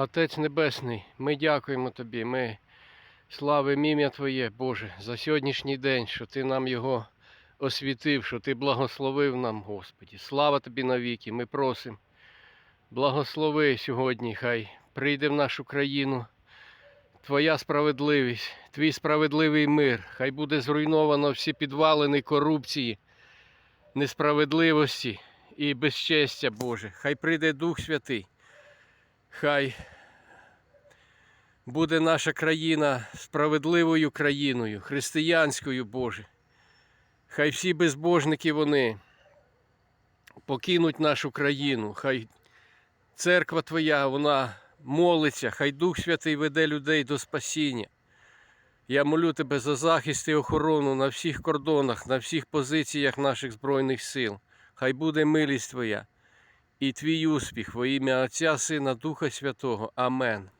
Отець Небесний, ми дякуємо Тобі. Ми славимо ім'я Твоє, Боже, за сьогоднішній день, що Ти нам його освітив, що Ти благословив нам, Господі. Слава Тобі навіки. Ми просимо. Благослови сьогодні, хай прийде в нашу країну Твоя справедливість, Твій справедливий мир. Хай буде зруйновано всі підвалини корупції, несправедливості і безчестя, Боже. Хай прийде Дух Святий. Хай буде наша країна справедливою країною, християнською, Боже. Хай всі безбожники вони покинуть нашу країну. Хай церква Твоя, вона молиться, хай Дух Святий веде людей до спасіння. Я молю тебе за захист і охорону на всіх кордонах, на всіх позиціях наших Збройних сил. Хай буде милість Твоя і твій успіх во ім'я Отця, Сина, Духа Святого. Амен.